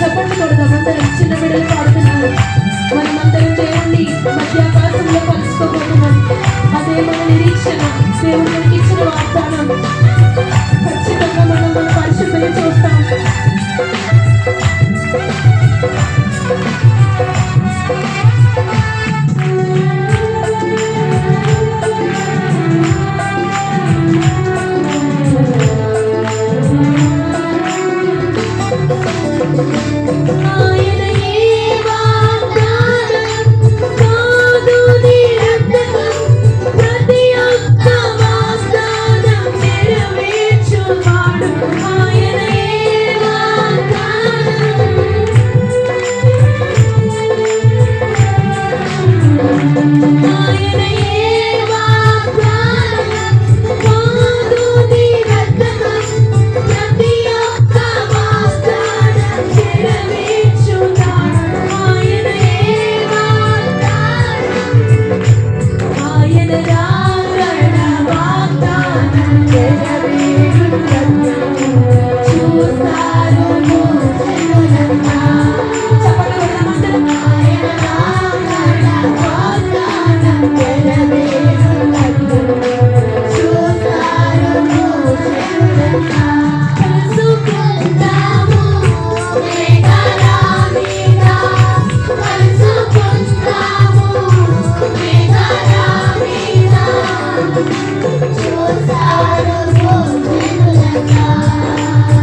చెప్పండి కొడదామంతరం చిన్న బిడ్డలు పాడుతున్నారు మనమంతరం దేవుణ్ణి Gusto ko naman kasi yung mga lyrics siya ng Sir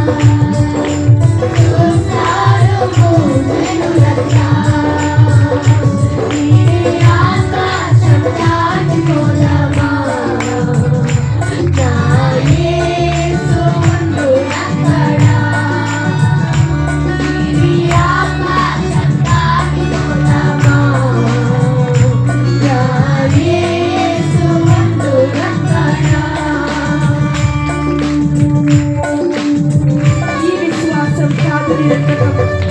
Thank you. Gabriel.